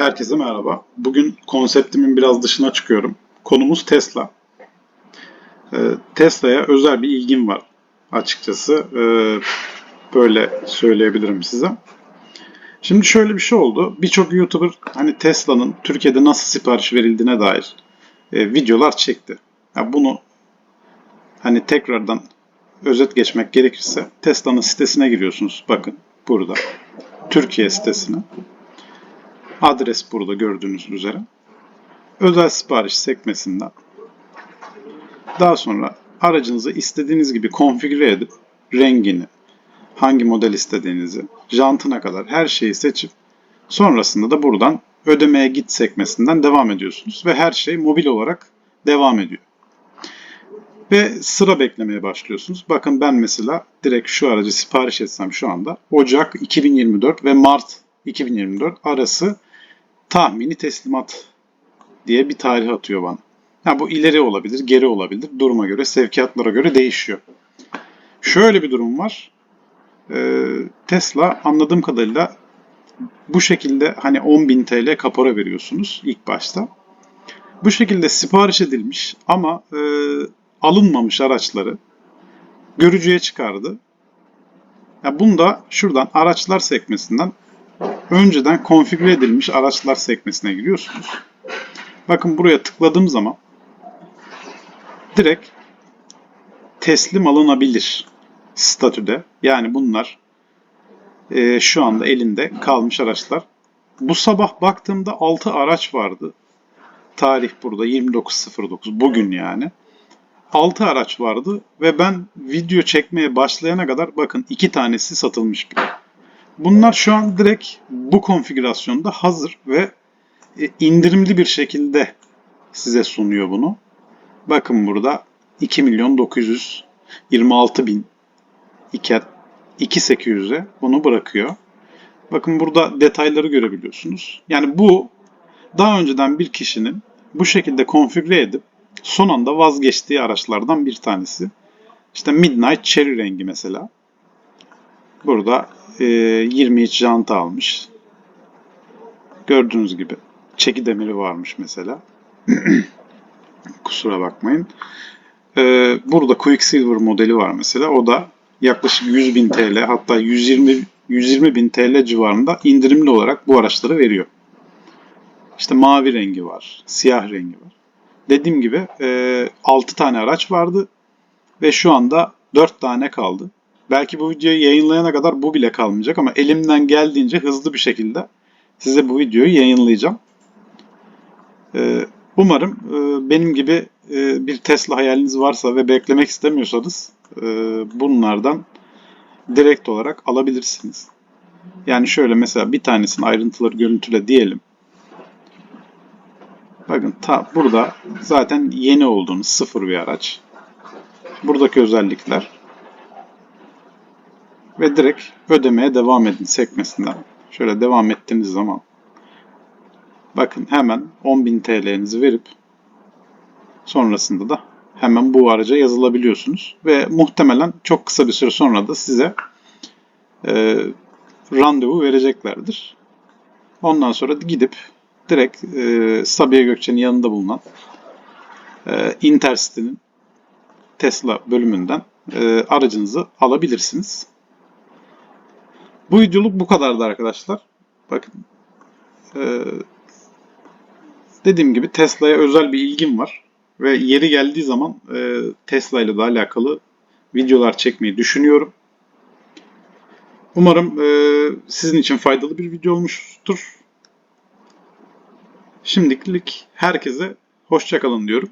Herkese merhaba. Bugün konseptimin biraz dışına çıkıyorum. Konumuz Tesla. Ee, Tesla'ya özel bir ilgim var açıkçası. Ee, böyle söyleyebilirim size. Şimdi şöyle bir şey oldu. Birçok YouTuber hani Tesla'nın Türkiye'de nasıl sipariş verildiğine dair e, videolar çekti. Ya bunu hani tekrardan özet geçmek gerekirse Tesla'nın sitesine giriyorsunuz. Bakın burada. Türkiye sitesine. Adres burada gördüğünüz üzere. Özel sipariş sekmesinden. Daha sonra aracınızı istediğiniz gibi konfigüre edip rengini, hangi model istediğinizi, jantına kadar her şeyi seçip sonrasında da buradan ödemeye git sekmesinden devam ediyorsunuz ve her şey mobil olarak devam ediyor. Ve sıra beklemeye başlıyorsunuz. Bakın ben mesela direkt şu aracı sipariş etsem şu anda Ocak 2024 ve Mart 2024 arası tahmini teslimat diye bir tarih atıyor bana. Ha, bu ileri olabilir, geri olabilir. Duruma göre, sevkiyatlara göre değişiyor. Şöyle bir durum var. Ee, Tesla anladığım kadarıyla bu şekilde hani 10.000 TL kapora veriyorsunuz ilk başta. Bu şekilde sipariş edilmiş ama e, alınmamış araçları görücüye çıkardı. Ya bunu da şuradan araçlar sekmesinden önceden konfigüre edilmiş araçlar sekmesine giriyorsunuz. Bakın buraya tıkladığım zaman direkt teslim alınabilir statüde. Yani bunlar e, şu anda elinde kalmış araçlar. Bu sabah baktığımda 6 araç vardı. Tarih burada 29.09 bugün yani. 6 araç vardı ve ben video çekmeye başlayana kadar bakın 2 tanesi satılmış bile. Bunlar şu an direkt bu konfigürasyonda hazır ve e, indirimli bir şekilde size sunuyor bunu. Bakın burada 2 milyon 926 bin 2800'e bunu bırakıyor. Bakın burada detayları görebiliyorsunuz. Yani bu daha önceden bir kişinin bu şekilde konfigüre edip son anda vazgeçtiği araçlardan bir tanesi. İşte Midnight Cherry rengi mesela. Burada e, 23 janta almış. Gördüğünüz gibi çeki demiri varmış mesela. Kusura bakmayın. E, burada Quicksilver modeli var mesela. O da yaklaşık 100 bin TL hatta 120 120 bin TL civarında indirimli olarak bu araçları veriyor. İşte mavi rengi var, siyah rengi var. Dediğim gibi e, 6 tane araç vardı ve şu anda 4 tane kaldı. Belki bu videoyu yayınlayana kadar bu bile kalmayacak ama elimden geldiğince hızlı bir şekilde size bu videoyu yayınlayacağım. Ee, umarım e, benim gibi e, bir Tesla hayaliniz varsa ve beklemek istemiyorsanız e, bunlardan direkt olarak alabilirsiniz. Yani şöyle mesela bir tanesinin ayrıntıları görüntüle diyelim. Bakın ta burada zaten yeni olduğunuz sıfır bir araç. Buradaki özellikler ve direkt ödemeye devam edin sekmesinden. Şöyle devam ettiğiniz zaman bakın hemen 10.000 TL'nizi verip sonrasında da hemen bu araca yazılabiliyorsunuz ve muhtemelen çok kısa bir süre sonra da size e, randevu vereceklerdir. Ondan sonra gidip direkt e, Sabiha Gökçen'in yanında bulunan e, Intercity'nin Tesla bölümünden e, aracınızı alabilirsiniz. Bu videoluk bu kadardı arkadaşlar. Bakın e, dediğim gibi Tesla'ya özel bir ilgim var. Ve yeri geldiği zaman e, Tesla ile de alakalı videolar çekmeyi düşünüyorum. Umarım e, sizin için faydalı bir video olmuştur. Şimdilik herkese hoşçakalın diyorum.